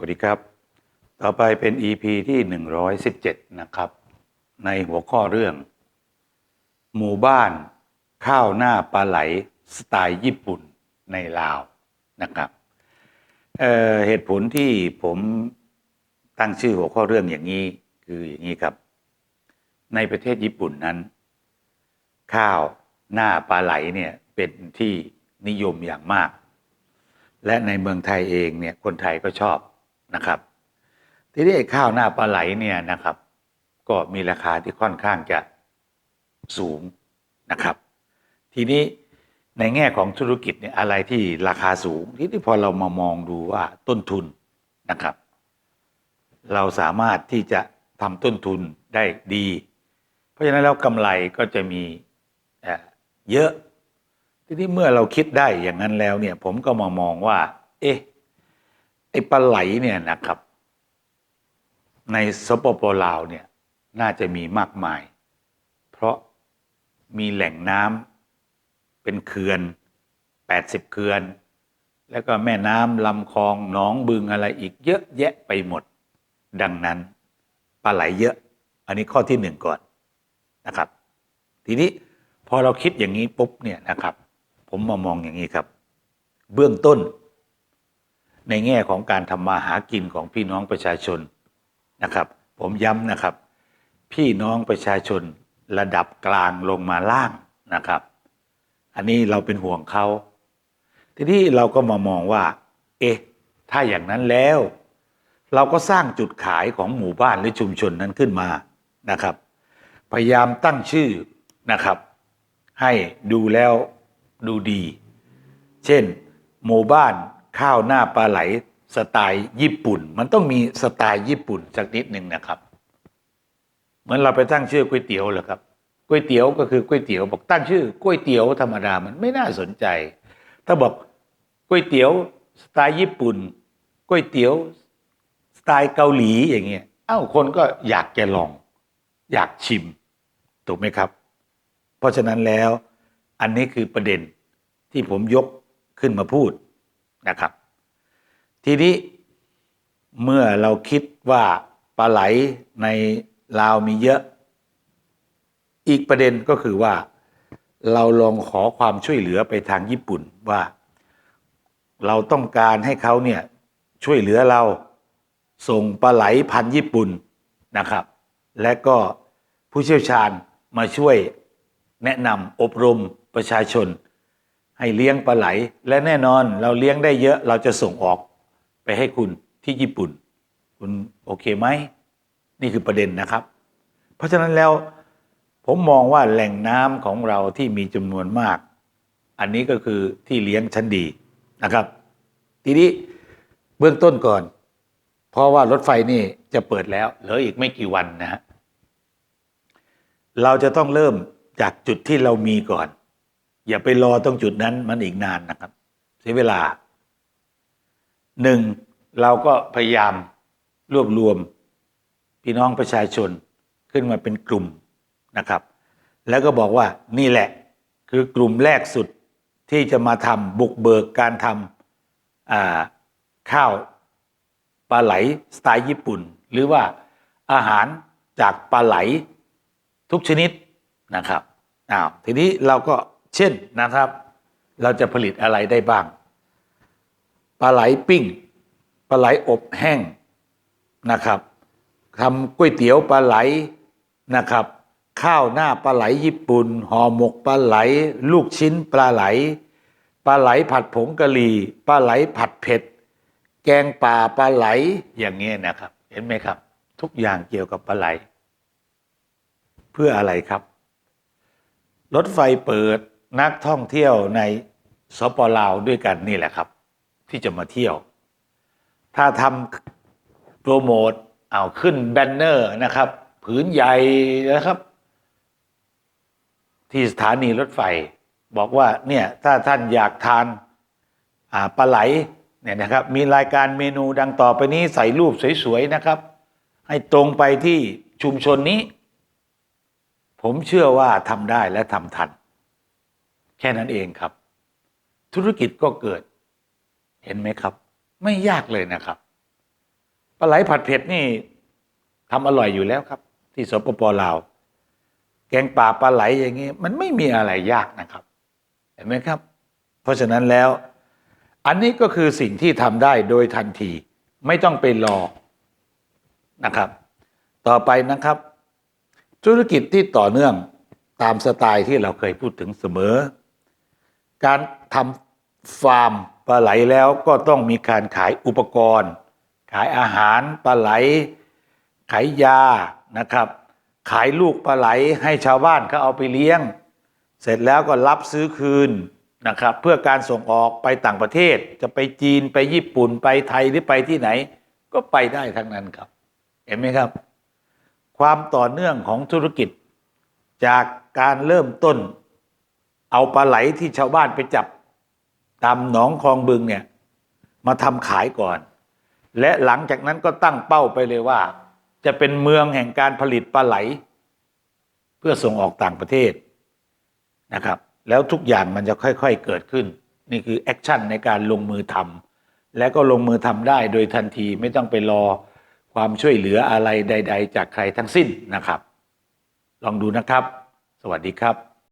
วัสดีครับ ต่อไปเป็น EP ที่ 117 นะครับ ในหัวข้อเรื่อง หมู่บ้านข้าวหน้าปลาไหลสไตล์ญี่ปุ่นในลาวนะครับเเหตุผลที่ผมตั้งชื่อหัวข้อเรื่องอย่างนี้คืออย่างนี้ครับ ในประเทศญี่ปุ่นนั้น ข้าวหน้าปลาไหลเนี่ยเป็นที่นิยมอย่างมาก และในเมืองไทยเองเนี่ยคนไทยก็ชอบ นะครับ ทีนี้ข้าวหน้าปลาไหลเนี่ยนะครับ ก็มีราคาที่ค่อนข้างจะสูงนะครับ ทีนี้ในแง่ของธุรกิจเนี่ยอะไรที่ราคาสูง ทีนี้พอเรามามองดูว่าต้นทุนนะครับ เราสามารถที่จะทำต้นทุนได้ดี เพราะฉะนั้นแล้วกำไรก็จะมีเยอะ ทีนี้เมื่อเราคิดได้อย่างนั้นแล้วเนี่ย ผมก็มามองว่า เอ๊ะ อ้ปลาไหลเนี่ยนะครับ ในสปปลาวเนี่ยน่าจะมีมากมาย เพราะมีแหล่งน้ำเป็นเขื่อน 80 เขื่อน แล้วก็แม่น้ำลำคลองหนองบึงอะไรอีกเยอะแยะไปหมด ดังนั้นปลาไหลเยอะ อันนี้ข้อที่หนึ่งก่อนนะครับ ทีนี้พอเราคิดอย่างนี้ปุ๊บเนี่ยนะครับ ผมมามองอย่างนี้ครับ เบื้องต้น ในแง่ของการทำมาหากินของพี่น้องประชาชนนะครับ ผมย้ำนะครับ พี่น้องประชาชนระดับกลางลงมาล่างนะครับ อันนี้เราเป็นห่วงเขาทีนี้เราก็มามองว่า เอ๊ะถ้าอย่างนั้นแล้ว เราก็สร้างจุดขายของหมู่บ้านหรือชุมชนนั้นขึ้นมานะครับ พยายามตั้งชื่อนะครับ ให้ดูแล้วดูดี เช่น หมู่บ้าน ข้าวหน้าปลาไหลสไตล์ญี่ปุ่น มันต้องมีสไตล์ญี่ปุ่นสักนิดหนึ่งนะครับ เหมือนเราไปตั้งชื่อก๋วยเตี๋ยวเหรอครับก๋วยเตี๋ยวก็คือก๋วยเตี๋ยวบอกตั้งชื่อก๋วยเตี๋ยวธรรมดามันไม่น่าสนใจ ถ้าบอกก๋วยเตี๋ยวสไตล์ญี่ปุ่นก๋วยเตี๋ยวสไตล์เกาหลีอย่างเงี้ยเอ้าคนก็อยากจะลอง อยากชิมถูกไหมครับ เพราะฉะนั้นแล้วอันนี้คือประเด็นที่ผมยกขึ้นมาพูด นะครับ ทีนี้เมื่อเราคิดว่าปลาไหลในลาวมีเยอะ อีกประเด็นก็คือว่า เราลองขอความช่วยเหลือไปทางญี่ปุ่นว่า เราต้องการให้เขาเนี่ยช่วยเหลือเราส่งปลาไหลพันญี่ปุ่นนะครับ และก็ผู้เชี่ยวชาญมาช่วยแนะนำอบรมประชาชน ให้เลี้ยงปลาไหล และแน่นอนเราเลี้ยงได้เยอะเราจะส่งออกไปให้คุณที่ญี่ปุ่น คุณโอเคไหม นี่คือประเด็นนะครับ เพราะฉะนั้นแล้วผมมองว่าแหล่งน้ำของเราที่มีจำนวนมาก อันนี้ก็คือที่เลี้ยงชั้นดีนะครับ ทีนี้เบื้องต้นก่อน เพราะว่ารถไฟนี่จะเปิดแล้วเหลืออีกไม่กี่วันนะฮะเราจะต้องเริ่มจากจุดที่เรามีก่อน อย่าไปรอตรงจุดนั้นมันอีกนานนะครับ เสียเวลาหนึ่งเราก็พยายามรวบรวม พี่น้องประชาชนขึ้นมาเป็นกลุ่มนะครับ แล้วก็บอกว่านี่แหละคือกลุ่มแรกสุดที่จะมาทำบุกเบิกการทำข้าวปลาไหลสไตล์ญี่ปุ่น หรือว่าอาหารจากปลาไหลทุกชนิดนะครับอ้าวทีนี้เราก็ เช่นนะครับ เราจะผลิตอะไรได้บ้างปลาไหลปิ้งปลาไหลอบแห้งนะครับทำก๋วยเตี๋ยวปลาไหลนะครับ ข้าวหน้าปลาไหลญี่ปุ่นห่อหมกปลาไหล ลูกชิ้นปลาไหลปลาไหลผัดผงกะหรี่ปลาไหลผัดเผ็ด แกงป่าปลาไหลอย่างเงี้ยนะครับ เห็นไหมครับ ทุกอย่างเกี่ยวกับปลาไหล เพื่ออะไรครับ รถไฟเปิด นักท่องเที่ยวในสปลาวด้วยกันนี่แหละครับ ที่จะมาเที่ยว ถ้าทำโปรโมทเอาขึ้นแบนเนอร์นะครับ ผืนใหญ่นะครับ ที่สถานีรถไฟ บอกว่าเนี่ยถ้าท่านอยากทานาปลาไหลเนี่ยนะครับ มีรายการเมนูดังต่อไปนี้ใส่รูปสวยๆนะครับ ให้ตรงไปที่ชุมชนนี้ ผมเชื่อว่าทำได้และทำทัน แค่นั้นเองครับ ธุรกิจก็เกิด เห็นไหมครับ ไม่ยากเลยนะครับปลาไหลผัดเผ็ดนี่ทำอร่อยอยู่แล้วครับ ที่สปปลาวแกงป่าปลาไหลอย่างนี้ มันไม่มีอะไรยากนะครับ เห็นไหมครับ เพราะฉะนั้นแล้ว อันนี้ก็คือสิ่งที่ทำได้โดยทันที ไม่ต้องไปรอนะครับ ต่อไปนะครับ ธุรกิจที่ต่อเนื่องตามสไตล์ที่เราเคยพูดถึงเสมอ การทำฟาร์มปลาไหลแล้วก็ต้องมีการขายอุปกรณ์ ขายอาหารปลาไหล ขายยานะครับ ขายลูกปลาไหลให้ชาวบ้านเขาเอาไปเลี้ยง เสร็จแล้วก็รับซื้อคืนนะครับ เพื่อการส่งออกไปต่างประเทศ จะไปจีนไปญี่ปุ่นไปไทยหรือไปที่ไหน ก็ไปได้ทั้งนั้นครับ เห็นไหมครับ ความต่อเนื่องของธุรกิจ จากการเริ่มต้น เอาปลาไหลที่ชาวบ้านไปจับตามหนองคลองบึงเนี่ย มาทำขายก่อน และหลังจากนั้นก็ตั้งเป้าไปเลยว่า จะเป็นเมืองแห่งการผลิตปลาไหล เพื่อส่งออกต่างประเทศนะครับ แล้วทุกอย่างมันจะค่อย ๆเกิดขึ้น นี่คือแอคชั่นในการลงมือทำและก็ลงมือทำได้โดยทันทีไม่ต้องไปรอความช่วยเหลืออะไรใด ๆ จากใครทั้งสิ้นนะครับ ลองดูนะครับ สวัสดีครับ